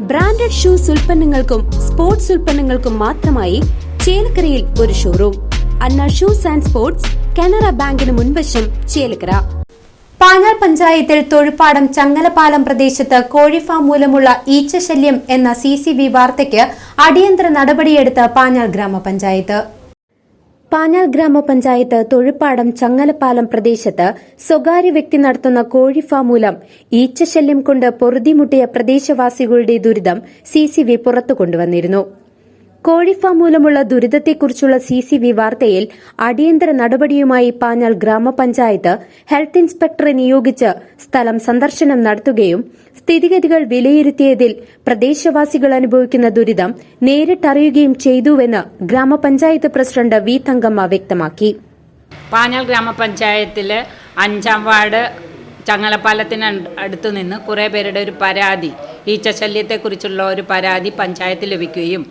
Branded shoes ഉൽപ്പന്നങ്ങൾക്കും sports ഉൽപ്പന്നങ്ങൾക്കും മാത്രമായി ചേലക്കരയിൽ ഒരു showroom Anna shoes and sports Canara ബാങ്കിന് മുൻവശം ചേലക്കര. പാഞ്ഞാർ പഞ്ചായത്തിൽ തൊഴുപ്പാടം ചങ്ങലപ്പാലം പ്രദേശത്ത് കോഴിഫാം മൂലമുള്ള ഈച്ചശല്യം എന്ന സി സി ബി വാർത്തയ്ക്ക് അടിയന്തര നടപടിയെടുത്ത് പാഞ്ഞാൾ ഗ്രാമപഞ്ചായത്ത്. പാഞ്ഞാൾ ഗ്രാമപഞ്ചായത്ത് തൊഴുപ്പാടം ചങ്ങലപ്പാലം പ്രദേശത്ത് സ്വകാര്യ വ്യക്തി നടത്തുന്ന കോഴിഫാം മൂലം ഈച്ചശല്യം കൊണ്ട് പൊറുതിമുട്ടിയ പ്രദേശവാസികളുടെ ദുരിതം സി സി വി പുറത്തു കൊണ്ടുവന്നിരുന്നു കോഴിഫാം മൂലമുള്ള ദുരിതത്തെക്കുറിച്ചുള്ള സി സി വി വാർത്തയിൽ അടിയന്തര നടപടിയുമായി പാഞ്ഞാൽ ഗ്രാമപഞ്ചായത്ത് ഹെൽത്ത് ഇൻസ്പെക്ടറെ നിയോഗിച്ച് സ്ഥലം സന്ദർശനം നടത്തുകയും സ്ഥിതിഗതികൾ വിലയിരുത്തിയതിൽ പ്രദേശവാസികൾ അനുഭവിക്കുന്ന ദുരിതം നേരിട്ടറിയുകയും ചെയ്തുവെന്ന് ഗ്രാമപഞ്ചായത്ത് പ്രസിഡന്റ് വി തങ്കമ്മ വ്യക്തമാക്കി. പാഞ്ഞാൽ ഗ്രാമപഞ്ചായത്തിലെ അഞ്ചാം വാർഡ് ചങ്ങലപ്പാലത്തിന് അടുത്തു നിന്ന് കുറേ പേരുടെ ഒരു പരാതി ഈച്ചശല്യത്തെക്കുറിച്ചുള്ള ഒരു പരാതി പഞ്ചായത്ത് ലഭിക്കുകയും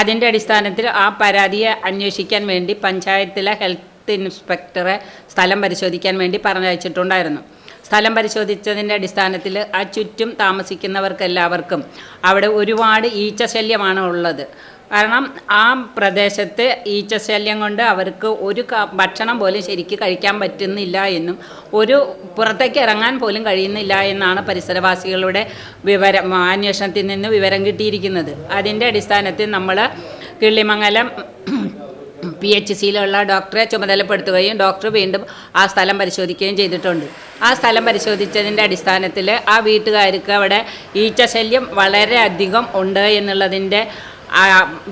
അതിന്റെ അടിസ്ഥാനത്തിൽ ആ പരാതിയെ അന്വേഷിക്കാൻ വേണ്ടി പഞ്ചായത്തിലെ ഹെൽത്ത് ഇൻസ്പെക്ടറെ സ്ഥലം പരിശോധിക്കാൻ വേണ്ടി പറഞ്ഞയച്ചിട്ടുണ്ടായിരുന്നു. സ്ഥലം പരിശോധിച്ചതിന്റെ അടിസ്ഥാനത്തിൽ ആ ചുറ്റും താമസിക്കുന്നവർക്കെല്ലാവർക്കും അവിടെ ഒരുപാട് ഈച്ചശല്യമാണ് ഉള്ളത്. കാരണം ആ പ്രദേശത്ത് ഈച്ചശല്യം കൊണ്ട് അവർക്ക് ഒരു ഭക്ഷണം പോലും ശരിക്ക് കഴിക്കാൻ പറ്റുന്നില്ല എന്നും ഒരു പുറത്തേക്ക് ഇറങ്ങാൻ പോലും കഴിയുന്നില്ല എന്നാണ് പരിസരവാസികളുടെ വിവരം അന്വേഷണത്തിൽ നിന്ന് വിവരം കിട്ടിയിരിക്കുന്നത്. അതിന്റെ അടിസ്ഥാനത്തിൽ നമ്മൾ കിള്ളിമംഗലം പി എച്ച് സിയിലുള്ള ഡോക്ടറെ ചുമതലപ്പെടുത്തുകയും ഡോക്ടർ വീണ്ടും ആ സ്ഥലം പരിശോധിക്കുകയും ചെയ്തിട്ടുണ്ട്. ആ സ്ഥലം പരിശോധിച്ചതിന്റെ അടിസ്ഥാനത്തിൽ ആ വീട്ടുകാർക്ക് അവിടെ ഈച്ചശല്യം വളരെയധികം ഉണ്ട് എന്നുള്ളതിന്റെ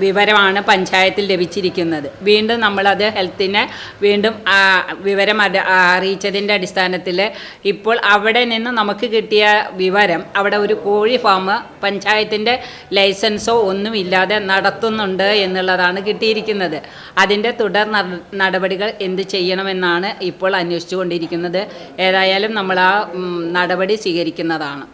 വിവരമാണ് പഞ്ചായത്തിൽ ലഭിച്ചിരിക്കുന്നത്. വീണ്ടും നമ്മളത് ഹെൽത്തിനെ വീണ്ടും ആ വിവരം അറി അറിയിച്ചതിന്റെ അടിസ്ഥാനത്തിൽ ഇപ്പോൾ അവിടെ നിന്ന് നമുക്ക് കിട്ടിയ വിവരം അവിടെ ഒരു കോഴി ഫാം പഞ്ചായത്തിന്റെ ലൈസൻസോ ഒന്നും ഇല്ലാതെ നടത്തുന്നുണ്ട് എന്നുള്ളതാണ് കിട്ടിയിരിക്കുന്നത്. അതിന്റെ തുടർ നടപടികൾ എന്ത് ചെയ്യണമെന്നാണ് ഇപ്പോൾ അന്വേഷിച്ചു കൊണ്ടിരിക്കുന്നത് ഏതായാലും നമ്മൾ ആ നടപടി സ്വീകരിക്കുന്നതാണ്.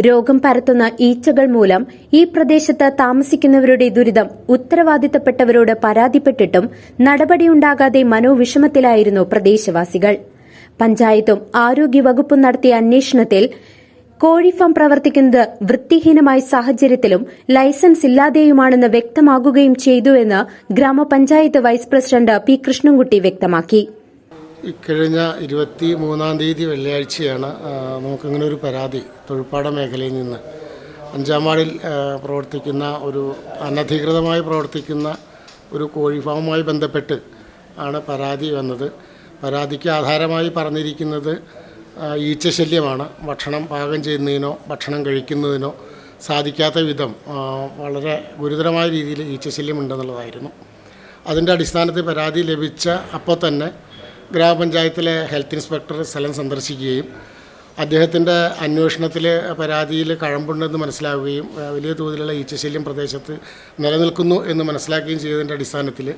രോഗം പരത്തുന്ന ഈച്ചകൾ മൂലം ഈ പ്രദേശത്ത് താമസിക്കുന്നവരുടെ ദുരിതം ഉത്തരവാദിത്തപ്പെട്ടവരോട് പരാതിപ്പെട്ടിട്ടും നടപടിയുണ്ടാകാതെ മനോവിഷമത്തിലായിരുന്നു പ്രദേശവാസികൾ. പഞ്ചായത്തും ആരോഗ്യവകുപ്പും നടത്തിയ അന്വേഷണത്തിൽ കോഴിഫാം പ്രവർത്തിക്കുന്നത് വൃത്തിഹീനമായ സാഹചര്യത്തിലും ലൈസൻസ് ഇല്ലാതെയുമാണെന്ന് വ്യക്തമാകുകയും ചെയ്തുവെന്ന് ഗ്രാമപഞ്ചായത്ത് വൈസ് പ്രസിഡന്റ് പി കൃഷ്ണൻകുട്ടി വ്യക്തമാക്കി. ഇക്കഴിഞ്ഞ ഇരുപത്തി മൂന്നാം തീയതി വെള്ളിയാഴ്ചയാണ് നമുക്കിങ്ങനെ ഒരു പരാതി തൊഴിൽപ്പാട മേഖലയിൽ നിന്ന്. അഞ്ചാം വാർഡിൽ പ്രവർത്തിക്കുന്ന ഒരു അനധികൃതമായി പ്രവർത്തിക്കുന്ന ഒരു കോഴി ഫാമുമായി ബന്ധപ്പെട്ട് ആണ് പരാതി വന്നത്. പരാതിക്ക് ആധാരമായി പറഞ്ഞിരിക്കുന്നത് ഈച്ചശല്യമാണ്. ഭക്ഷണം പാകം ചെയ്യുന്നതിനോ ഭക്ഷണം കഴിക്കുന്നതിനോ സാധിക്കാത്ത വിധം വളരെ ഗുരുതരമായ രീതിയിൽ ഈച്ചശല്യം ഉണ്ടെന്നുള്ളതായിരുന്നു. അതിന്റെ അടിസ്ഥാനത്തിൽ പരാതി ലഭിച്ച അപ്പോൾ തന്നെ ഗ്രാമപഞ്ചായത്തിലെ ഹെൽത്ത് ഇൻസ്പെക്ടർ സ്ഥലം സന്ദർശിക്കുകയും അദ്ദേഹത്തിന്റെ അന്വേഷണത്തിൽ പരാതിയിൽ കഴമ്പുണ്ടെന്ന് മനസ്സിലാവുകയും വലിയ തോതിലുള്ള ഈച്ചശല്യം പ്രദേശത്ത് നിലനിൽക്കുന്നു എന്ന് മനസ്സിലാക്കുകയും ചെയ്തതിന്റെ അടിസ്ഥാനത്തിൽ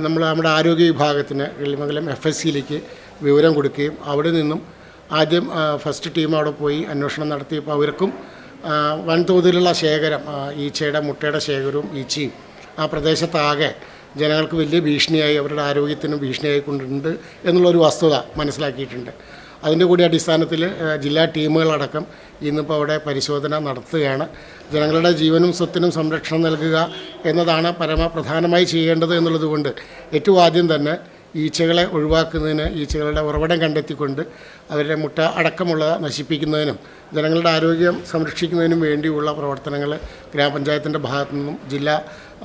നമ്മൾ നമ്മുടെ ആരോഗ്യ വിഭാഗത്തിന് വെള്ളിമംഗലം എഫ് എസ് സിയിലേക്ക് വിവരം കൊടുക്കുകയും അവിടെ നിന്നും ആദ്യം ഫസ്റ്റ് ടീം അവിടെ പോയി അന്വേഷണം നടത്തിയപ്പോൾ അവർക്കും വൻതോതിലുള്ള ശേഖരം ഈച്ചയുടെ മുട്ടയുടെ ശേഖരവും ഈച്ചയും ആ പ്രദേശത്താകെ ജനങ്ങൾക്ക് വലിയ ഭീഷണിയായി അവരുടെ ആരോഗ്യത്തിനും ഭീഷണിയായി കൊണ്ടിട്ടുണ്ട് എന്നുള്ളൊരു വസ്തുത മനസ്സിലാക്കിയിട്ടുണ്ട്. അതിന്റെ കൂടി അടിസ്ഥാനത്തിൽ ജില്ലാ ടീമുകളടക്കം ഇന്നിപ്പോൾ അവിടെ പരിശോധന നടത്തുകയാണ്. ജനങ്ങളുടെ ജീവനും സ്വത്തിനും സംരക്ഷണം നൽകുക എന്നതാണ് പരമപ്രധാനമായി ചെയ്യേണ്ടത് എന്നുള്ളത് കൊണ്ട് ഏറ്റവും ആദ്യം തന്നെ ഈച്ചകളെ ഒഴിവാക്കുന്നതിന് ഈച്ചകളുടെ ഉറവിടം കണ്ടെത്തിക്കൊണ്ട് അവരുടെ മുട്ട അടക്കമുള്ള നശിപ്പിക്കുന്നതിനും ജനങ്ങളുടെ ആരോഗ്യം സംരക്ഷിക്കുന്നതിനും വേണ്ടിയുള്ള പ്രവർത്തനങ്ങൾ ഗ്രാമപഞ്ചായത്തിന്റെ ഭാഗത്തു നിന്നും ജില്ലാ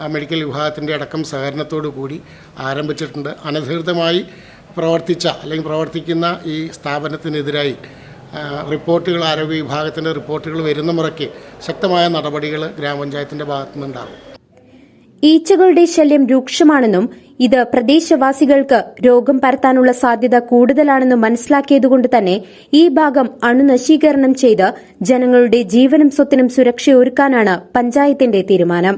മെഡിക്കൽ വിഭാഗത്തിന്റെ അടക്കം സഹകരണത്തോടു കൂടി ആരംഭിച്ചിട്ടുണ്ട്. അനധികൃതമായി പ്രവർത്തിച്ച അല്ലെങ്കിൽ പ്രവർത്തിക്കുന്ന ഈ സ്ഥാപനത്തിനെതിരായി റിപ്പോർട്ടുകൾ ആരോഗ്യ വിഭാഗത്തിന്റെ റിപ്പോർട്ടുകൾ വരുന്ന മുറയ്ക്ക് ശക്തമായ നടപടികൾ ഗ്രാമപഞ്ചായത്തിന്റെ ഭാഗത്തുനിന്നുണ്ടാകും ഈച്ചകളുടെ ശല്യം രൂക്ഷമാണെന്നും ഇത് പ്രദേശവാസികൾക്ക് രോഗം പരത്താനുള്ള സാധ്യത കൂടുതലാണെന്ന് മനസ്സിലാക്കിയതുകൊണ്ട് തന്നെ ഈ ഭാഗം അണുനശീകരണം ചെയ്ത് ജനങ്ങളുടെ ജീവനും സ്വത്തിനും സുരക്ഷയൊരുക്കാനാണ് പഞ്ചായത്തിന്റെ തീരുമാനം.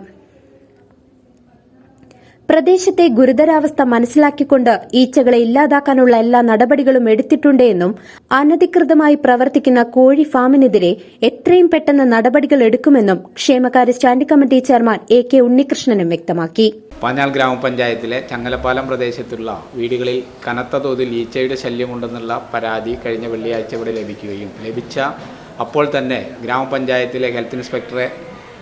പ്രദേശത്തെ ഗുരുതരാവസ്ഥ മനസ്സിലാക്കിക്കൊണ്ട് ഈച്ചകളെ ഇല്ലാതാക്കാനുള്ള എല്ലാ നടപടികളും എടുത്തിട്ടുണ്ടെന്നും അനധികൃതമായി പ്രവർത്തിക്കുന്ന കോഴി ഫാമിനെതിരെ എത്രയും പെട്ടെന്ന് നടപടികൾ എടുക്കുമെന്നും ക്ഷേമകാര്യ standing committee chairman A K ഉണ്ണികൃഷ്ണനും വ്യക്തമാക്കി. പാഞ്ഞാൽ ഗ്രാമപഞ്ചായത്തിലെ ചങ്ങലപ്പാലം പ്രദേശത്തുള്ള വീടുകളിൽ കനത്ത തോതിൽ ഈച്ചയുടെ ശല്യമുണ്ടെന്നുള്ള പരാതി കഴിഞ്ഞ വെള്ളിയാഴ്ച ഇവിടെ ലഭിക്കുകയും ലഭിച്ച അപ്പോൾ തന്നെ ഗ്രാമപഞ്ചായത്തിലെ ഹെൽത്ത് ഇൻസ്പെക്ടറെ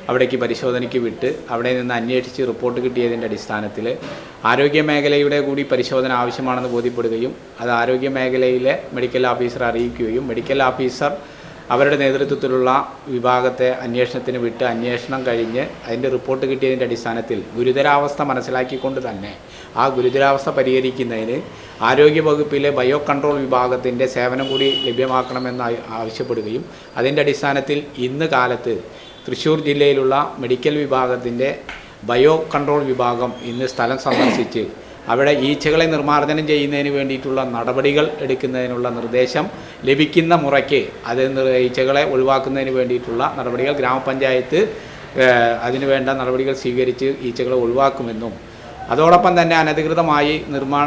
അവിടേക്ക് പരിശോധനയ്ക്ക് വിട്ട് അവിടെ നിന്ന് അന്വേഷിച്ച് റിപ്പോർട്ട് കിട്ടിയതിന്റെ അടിസ്ഥാനത്തിൽ ആരോഗ്യ മേഖലയുടെ കൂടി പരിശോധന ആവശ്യമാണെന്ന് ബോധ്യപ്പെടുകയും അത് ആരോഗ്യ മേഖലയിലെ മെഡിക്കൽ ഓഫീസറെ അറിയിക്കുകയും മെഡിക്കൽ ഓഫീസർ അവരുടെ നേതൃത്വത്തിലുള്ള വിഭാഗത്തെ അന്വേഷണത്തിന് വിട്ട് അന്വേഷണം കഴിഞ്ഞ് അതിന്റെ റിപ്പോർട്ട് കിട്ടിയതിന്റെ അടിസ്ഥാനത്തിൽ ഗുരുതരാവസ്ഥ മനസ്സിലാക്കിക്കൊണ്ട് തന്നെ ആ ഗുരുതരാവസ്ഥ പരിഹരിക്കുന്നതിന് ആരോഗ്യവകുപ്പിലെ ബയോ കൺട്രോൾ വിഭാഗത്തിന്റെ സേവനം കൂടി ലഭ്യമാക്കണമെന്ന് ആവശ്യപ്പെടുകയും അതിന്റെ അടിസ്ഥാനത്തിൽ ഇന്ന് കാലത്ത് തൃശ്ശൂർ ജില്ലയിലുള്ള മെഡിക്കൽ വിഭാഗത്തിന്റെ ബയോ കൺട്രോൾ വിഭാഗം ഇന്ന് സ്ഥലം സന്ദർശിച്ച് അവിടെ ഈച്ചകളെ നിർമ്മാർജനം ചെയ്യുന്നതിന് വേണ്ടിയിട്ടുള്ള നടപടികൾ എടുക്കുന്നതിനുള്ള നിർദ്ദേശം ലഭിക്കുന്ന മുറയ്ക്ക് അത് ഈച്ചകളെ ഒഴിവാക്കുന്നതിന് വേണ്ടിയിട്ടുള്ള നടപടികൾ ഗ്രാമപഞ്ചായത്ത് അതിനുവേണ്ട അതിന് വേണ്ട നടപടികൾ സ്വീകരിച്ച് ഈച്ചകളെ ഒഴിവാക്കുമെന്നും അതോടൊപ്പം തന്നെ അനധികൃതമായി നിർമ്മാണ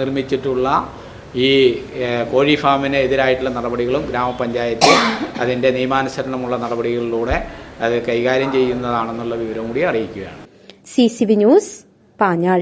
നിർമ്മിച്ചിട്ടുള്ള ഈ കോഴി ഫാമിന് എതിരായിട്ടുള്ള നടപടികളും ഗ്രാമപഞ്ചായത്ത് അതിന്റെ നിയമാനുസരണമുള്ള നടപടികളിലൂടെ അത് കൈകാര്യം ചെയ്യുന്നതാണെന്നുള്ള വിവരം കൂടി അറിയിക്കുകയാണ്. C C news Panjal.